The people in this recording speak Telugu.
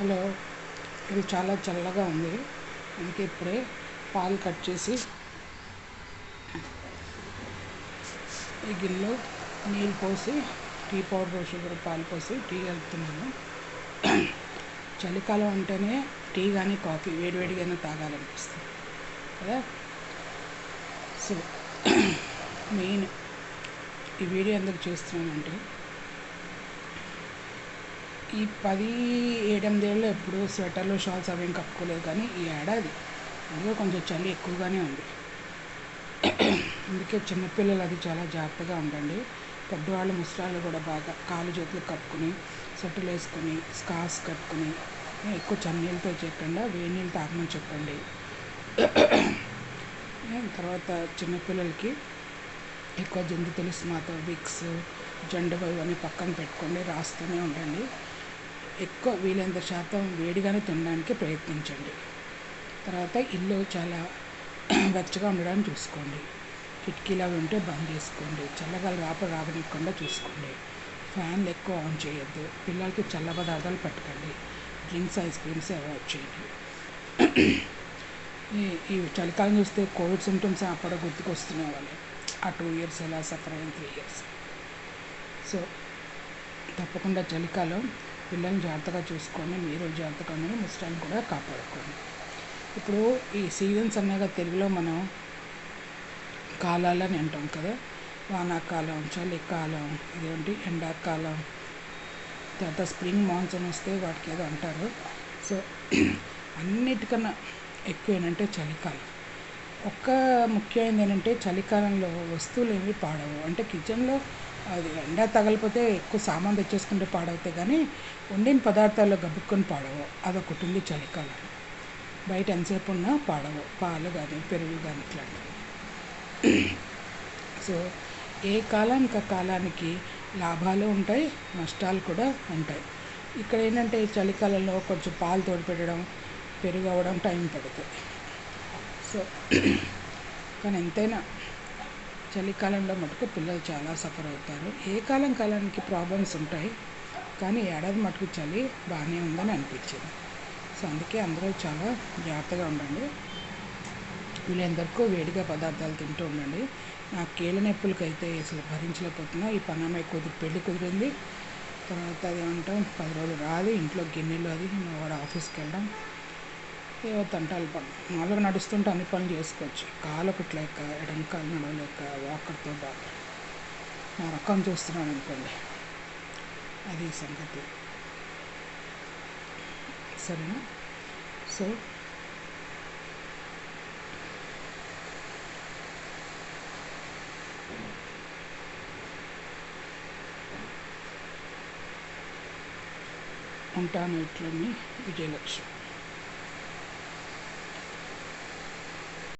హలో. ఇది చాలా చల్లగా ఉంది. అందుకే ఇప్పుడే పాలు కట్ చేసి ఈ గిన్నెలో నీళ్ళు పోసి టీ పౌడర్ షుగర్ పాలు పోసి టీ కలుపుతున్నాను. చలికాలం అంటేనే టీ కానీ కాఫీ వేడివేడిగానే తాగాలనిపిస్తుంది. కదా? సో మెయిన్ ఈ వీడియో ఎందుకు చేస్తున్నానంటే ఈ పది ఏడెనిమిదేళ్ళు ఎప్పుడు స్వెటర్లు షాల్స్ అవేం కప్పుకోలేదు కానీ ఈ ఏడాది అందులో కొంచెం చలి ఎక్కువగానే ఉంది. అందుకే చిన్నపిల్లలు అది చాలా జాగ్రత్తగా ఉండండి. పెద్దవాళ్ళు ముసలాళ్ళు కూడా బాగా కాలు చేతులు కప్పుకొని స్వెటర్లు వేసుకొని స్కార్స్ కట్టుకొని ఎక్కువ చన్నీళ్ళతో చెప్పండి వేడి నీళ్ళు తాగమని చెప్పండి. తర్వాత చిన్నపిల్లలకి ఎక్కువ జంతు తెలుసు మాతో విక్స్ జెండవ ఇవన్నీ పక్కన పెట్టుకోండి రాస్తూనే ఉండండి. ఎక్కువ వీలైనంత శాతం వేడిగానే తినడానికి ప్రయత్నించండి. తర్వాత ఇల్లు చాలా వెచ్చగా ఉండడానికి చూసుకోండి. కిటికీలు అవి ఉంటే బంద్ చేసుకోండి. చల్లగాలి రాప రాగనివ్వకుండా చూసుకోండి. ఫ్యాన్లు ఎక్కువ ఆన్ చేయొద్దు. పిల్లలకి చల్ల పదార్థాలు పెట్టకండి. డ్రింక్స్ ఐస్ క్రీమ్స్ అవాయిడ్ చేయండి. ఈ చలికాలం చూస్తే కోవిడ్ సిమ్టమ్స్ అప్పుడు గుర్తుకొస్తున్నాయి వాళ్ళు. ఆ టూ ఇయర్స్ ఎలా సఫర్ అయిన త్రీ ఇయర్స్. సో తప్పకుండా చలికాలం పిల్లల్ని జాగ్రత్తగా చూసుకొని మీరు జాగ్రత్తగా ఉండి ముసలాన్ని కూడా కాపాడుకోండి. ఇప్పుడు ఈ సీజన్స్ అన్నాక తెలుగులో మనం కాలాలని అంటాం కదా వానాకాలం చలికాలం ఇదేంటి ఎండాకాలం తర్వాత స్ప్రింగ్ మాన్సూన్ వస్తే వాటికి ఏదో అంటారు. సో అన్నిటికన్నా ఎక్కువ ఏంటంటే చలికాలం. ఒక్క ముఖ్యమైనది ఏంటంటే చలికాలంలో వస్తువులు ఏమి పాడవు. అంటే కిచెన్లో అది ఎండ తగలిపోతే ఎక్కువ సామాన్ తెచ్చేసుకుంటే పాడవుతాయి కానీ వండిన పదార్థాల్లో గబుక్కొని పాడవు. అదొకటి ఉంది చలికాలం. బయట ఎంతసేపు ఉన్నా పాడవు. పాలు కానీ పెరుగు కానీ ఇట్లాంటివి. సో ఏ కాలానికి ఆ కాలానికి లాభాలు ఉంటాయి నష్టాలు కూడా ఉంటాయి. ఇక్కడ ఏంటంటే చలికాలంలో కొంచెం పాలు తోడు పెట్టడం పెరుగు అవ్వడం టైం పడుతుంది. సో కానీ ఎంతైనా చలికాలంలో మటుకు పిల్లలు చాలా సఫర్ అవుతారు. ఏ కాలం కాలానికి ప్రాబ్లమ్స్ ఉంటాయి కానీ ఏడాది మటుకు చలి బాగానే ఉందని అనిపించింది. సో అందుకే అందరూ చాలా జాగ్రత్తగా ఉండండి. వీళ్ళందరికీ వేడిగా పదార్థాలు తింటూ ఉండండి. నా కీళ్ళ నొప్పులకైతే అసలు భరించలేకపోతున్నా. ఈ పనమ్మాయి కుదిరి పెళ్ళి కుదిరింది తర్వాత అది ఏమంటాం పది రోజులు రాదు ఇంట్లో గిన్నెలు అది వాడు ఆఫీస్కి వెళ్ళడం ఏవో తంటాలు పని మామూలుగా నడుస్తుంటే అన్ని పనులు చేసుకోవచ్చు. కాలు ఒకట్లేక ఎడం కాలు నడవలేక వాకర్తో బాధ. నా రకం చూస్తున్నాను అనుకోండి. అది సంగతి. సరేనా? సో ఉంటాను ఇట్లన్నీ. విజయలక్ష్మి.